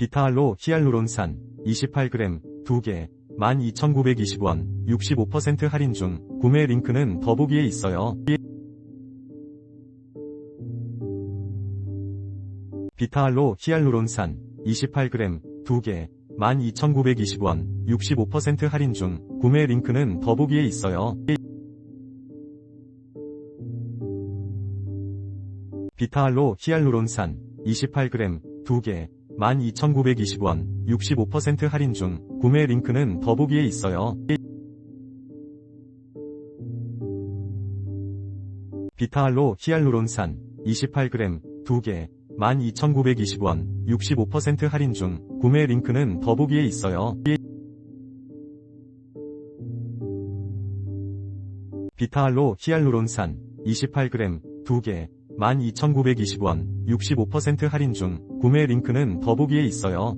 비타알로 히알루론산 28g 2개 12,920원 65% 할인 중 구매 링크는 더보기에 있어요. 비타알로 히알루론산 28g 2개 12,920원 65% 할인 중 구매 링크는 더보기에 있어요. 비타알로 히알루론산 28g 2개 12,920원 65% 할인 중 구매 링크는 더보기에 있어요. 비타알로 히알루론산 28g 2개 12,920원 65% 할인 중 구매 링크는 더보기에 있어요. 비타알로 히알루론산 28g 2개 12,920원 65% 할인 중 구매 링크는 더보기에 있어요.